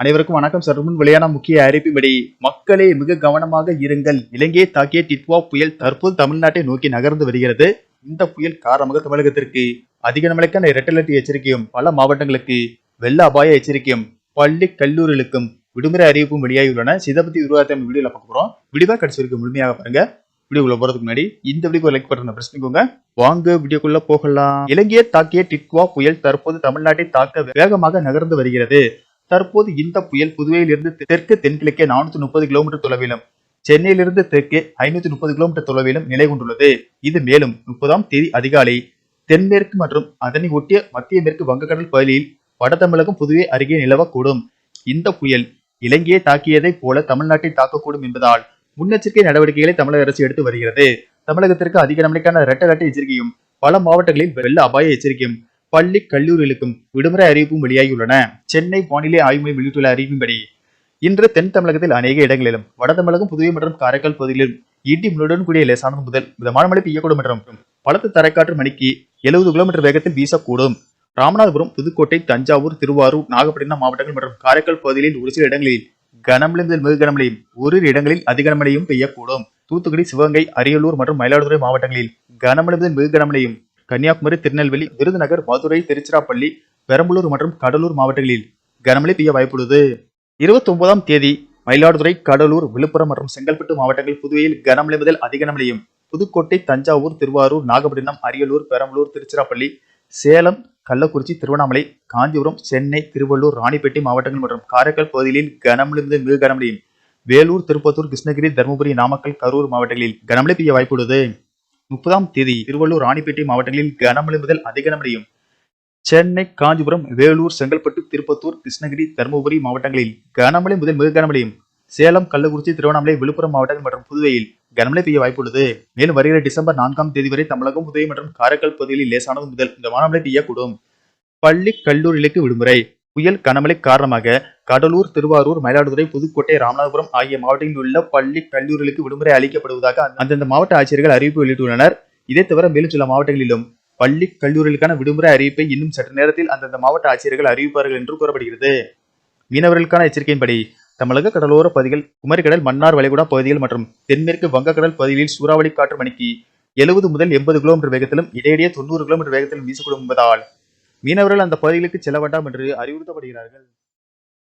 அனைவருக்கும் வணக்கம். சற்று முன் வெளியான முக்கிய அறிவிப்படி மக்களே மிக கவனமாக இருங்கள். இலங்கையை தாக்கிய டிட்வா புயல் தற்போது தமிழ்நாட்டை நோக்கி நகர்ந்து வருகிறது. இந்த புயல் காரணமாக தமிழகத்திற்கு அதிக நிலைக்கான ரெட் அலர்ட் எச்சரிக்கையும் பல மாவட்டங்களுக்கு வெள்ள அபாய எச்சரிக்கையும் பள்ளி கல்லூரிகளுக்கும் விடுமுறை அறிவிப்பும் வெளியாகியுள்ளன. இதை பத்தி விரிவாக வீடியோல பார்க்க போறோம். விடிவா கடைசி வரைக்கும் முழுமையாக பாருங்க. வீடியோக்குள்ள போறதுக்கு முன்னாடி இந்த வீடியோக்கு லைக் பட்டனை பிரஸ் பண்ணிக்கோங்க. வாங்க வீடியோக்குள்ள போகலாம். இலங்கையை தாக்கிய டிட்வா புயல் தற்போது தமிழ்நாட்டை தாக்க வேகமாக நகர்ந்து வருகிறது. தற்போது இந்த புயல் புதுவையிலிருந்து தெற்கு தென்கிழக்கே நானூத்தி முப்பது கிலோமீட்டர் தொலைவிலும் சென்னையிலிருந்து தெற்கே ஐநூத்தி முப்பது கிலோமீட்டர் தொலைவிலும் நிலை கொண்டுள்ளது. இது மேலும் முப்பதாம் தேதி அதிகாலை தென்மேற்கு மற்றும் அதனை ஒட்டிய மத்திய மேற்கு வங்கக்கடல் பகுதியில் வட தமிழகம் புதுவை அருகே நிலவக்கூடும். இந்த புயல் இலங்கையை தாக்கியதைப் போல தமிழ்நாட்டை தாக்கக்கூடும் என்பதால் முன்னெச்சரிக்கை நடவடிக்கைகளை தமிழக அரசு எடுத்து வருகிறது. தமிழகத்திற்கு அதிக நம்பிக்கையான ரெட்ட அலர்ட் எச்சரிக்கையும் பல மாவட்டங்களில் வெள்ள அபாய எச்சரிக்கையும் பள்ளி கல்லூரிகளுக்கும் விடுமுறை அறிவிப்பும் வெளியாகியுள்ளன. சென்னை வானிலை ஆய்வு மையம் வெளியிட்டுள்ள அறிவிப்பின்படி இன்று தென் தமிழகத்தில் அநேக இடங்களிலும் வட தமிழகம் புதுவை மற்றும் காரைக்கால் பகுதிகளிலும் இடி முழுடன் கூடிய லேசானது முதல் மிதமான மழை பெய்யக்கூடும் என்றும் பலத்த தரைக்காற்று மணிக்கு எழுபது கிலோமீட்டர் வேகத்தில் வீசக்கூடும். ராமநாதபுரம் புதுக்கோட்டை தஞ்சாவூர் திருவாரூர் நாகப்பட்டினம் மாவட்டங்கள் மற்றும் காரைக்கால் பகுதிகளில் ஒரு சில இடங்களில் கனமழை முதல் மிக கனமழையும் ஓரிரு இடங்களில் அதிகனமழையும் பெய்யக்கூடும். தூத்துக்குடி சிவகங்கை அரியலூர் மற்றும் மயிலாடுதுறை மாவட்டங்களில் கனமழை முதல் மிக கனமழையும் கன்னியாகுமரி திருநெல்வேலி விருதுநகர் மதுரை திருச்சிராப்பள்ளி பெரம்பலூர் மற்றும் கடலூர் மாவட்டங்களில் கனமழை பெய்ய வாய்ப்புள்ளது. இருபத்தி ஒன்பதாம் தேதி மயிலாடுதுறை கடலூர் விழுப்புரம் மற்றும் செங்கல்பட்டு மாவட்டங்கள் புதுவையில் கனமழை முதல் அதிக கனமழையும். புதுக்கோட்டை தஞ்சாவூர் திருவாரூர் நாகப்பட்டினம் அரியலூர் பெரம்பலூர் திருச்சிராப்பள்ளி சேலம் கள்ளக்குறிச்சி திருவண்ணாமலை காஞ்சிபுரம் சென்னை திருவள்ளூர் ராணிப்பேட்டை மாவட்டங்கள் மற்றும் காரைக்கால் பகுதிகளில் கனமழை முதல் மிக கனமழையும். வேலூர் திருப்பத்தூர் கிருஷ்ணகிரி தருமபுரி நாமக்கல் கரூர் மாவட்டங்களில் கனமழை பெய்ய வாய்ப்புள்ளது. முப்பதாம் தேதி திருவள்ளூர் ராணிப்பேட்டை மாவட்டங்களில் கனமழை முதல் அதிக மழையும் சென்னை காஞ்சிபுரம் வேலூர் செங்கல்பட்டு திருப்பத்தூர் கிருஷ்ணகிரி தருமபுரி மாவட்டங்களில் கனமழை முதல் மிக கனமழையும். சேலம் கள்ளக்குறிச்சி திருவண்ணாமலை விழுப்புரம் மாவட்டங்கள் மற்றும் புதுவையில் கனமழை பெய்ய வாய்ப்புள்ளது மேலும் வருகிற டிசம்பர் நான்காம் தேதி வரை தமிழகம் புதுவை மற்றும் காரைக்கால் பகுதிகளில் லேசானது முதல் இந்த வானமழை பெய்யக்கூடும். பள்ளி கல்லூரிகளுக்கு விடுமுறை. புயல் கனமழை காரணமாக கடலூர் திருவாரூர் மயிலாடுதுறை புதுக்கோட்டை ராமநாதபுரம் ஆகிய மாவட்டங்களில் உள்ள பள்ளி கல்லூரிகளுக்கு விடுமுறை அளிக்கப்படுவதாக அந்தந்த மாவட்ட ஆட்சியர்கள் அறிவிப்பு வெளியிட்டுள்ளனர். இதை தவிர மேலும் சில மாவட்டங்களிலும் பள்ளி கல்லூரிகளுக்கான விடுமுறை அறிவிப்பை இன்னும் சற்று நேரத்தில் அந்தந்த மாவட்ட ஆட்சியர்கள் அறிவிப்பார்கள் என்று கூறப்படுகிறது. மீனவர்களுக்கான எச்சரிக்கையின்படி தமிழக கடலோர பகுதிகள் குமரிக்கடல் மன்னார் வளைகுடா பகுதிகள் மற்றும் தென்மேற்கு வங்கக்கடல் பகுதிகளில் சூறாவளி காற்று மணிக்கு எழுபது முதல் எண்பது கிலோமீட்டர் வேகத்திலும் இடையிடையே தொண்ணூறு கிலோமீட்டர் வேகத்திலும் வீசக்கூடும் என்பதால் மீனவர்கள் அந்த பகுதிகளுக்கு செல்ல வேண்டாம் என்று அறிவுறுத்தப்படுகிறார்கள்.